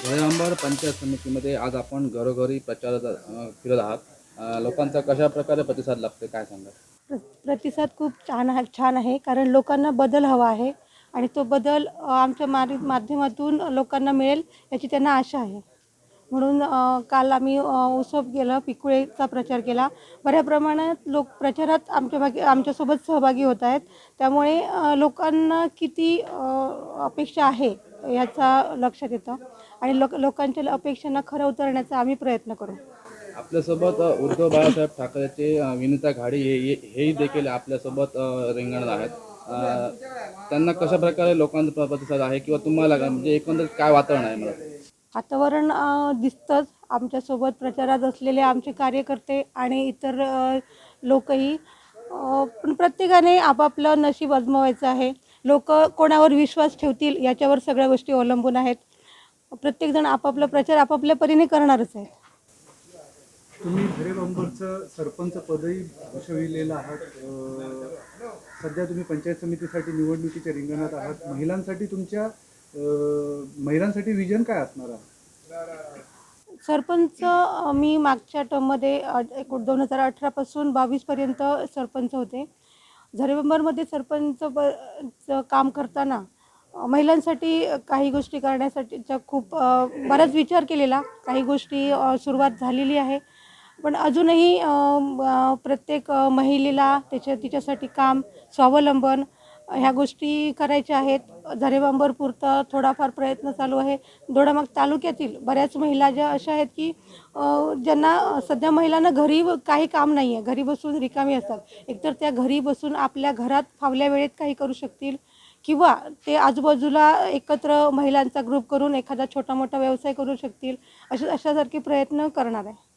November panchayat समितीमध्ये आज आपण घरोघरी प्रचार फिरत आहात. लोकांचा कशा प्रकारे प्रतिसाद लागतो काय सांगा प्र- प्रतिसाद खूप छान आहे छान आहे कारण लोकांना बदल हवा आहे आणि तो बदल आमच्या मारी माध्यमातून लोकांना मिळेल याची त्यांना आशा आहे. म्हणून काल आम्ही उसप उत्सव पिकुळेचा प्रचार केला. बऱ्या प्रमाणात लोक प्रचारात आमच्या भागी आमच्यासोबत सहभागी होत आहेत. त्यामुळे लोकांना किती अपेक्षा आहे याचा लक्षात येतं आणि लोक लोकांच्या अपेक्षांना खरं उतरण्याचा आम्ही प्रयत्न करू. आपल्यासोबत उद्धव बाळासाहेब ठाकरेचे विनिता घाडी हे हेही देखील आपल्यासोबत अ, रिंगणात आहेत. त्यांना कशा प्रकारे लोकांचा प्र- प्रतिसाद आहे किंवा तुम्हाला काय- म्हणजे एकंदरीत काय वातावरण आहे मला? वातावरण दिसतंच. आमच्यासोबत प्रचारात असलेले आमचे कार्यकर्ते आणि इतर लोकही पण प्रत्येकाने आपापलं नशीब आजमावायचं आहे. लोक कोणावर विश्वास ठेवतील याच्यावर सगळ्या गोष्टी अवलंबून आहेत. प्रत्येकजण आपापला प्रचार आपापल्या परीने करणारच आहे तुम्ही सरपंच पदही भूषविलेलं आहात. सध्या तुम्ही पंचायत समितीसाठी निवडणुकीच्या रिंगणात आहात. महिलांसाठी तुमच्या महिलांसाठी विजन काय असणार आहे? सरपंच मी मागच्या टर्ममध्ये एक दोन हजार अठरापासून बावीसपर्यंत सरपंच होते. झरेबंबरमध्ये सरपंच प- काम करताना महिलांसाठी काही गोष्टी करण्यासाठीचा खूप बराच विचार केलेला काही गोष्टी सुरुवात झालेली आहे. पण अजूनही प्रत्येक महिलेला त्याच्या तिच्यासाठी काम स्वावलंबन ह्या गोष्टी करायच्या आहेत. झरेबांबरपुरता थोडाफार प्रयत्न चालू आहे. दोडामाग तालुक्यातील बऱ्याच महिला ज्या अशा आहेत की ज्यांना सध्या महिलांना घरी काही काम नाही आहे घरी बसून रिकामी असतात. एकतर त्या घरी बसून आपल्या घरात फावल्या वेळेत काही करू शकतील किंवा ते आजूबाजूला एकत्र महिलांचा ग्रुप करून एखादा छोटा मोठा व्यवसाय करू शकतील. अशा अशासारखे प्रयत्न करणार आहे.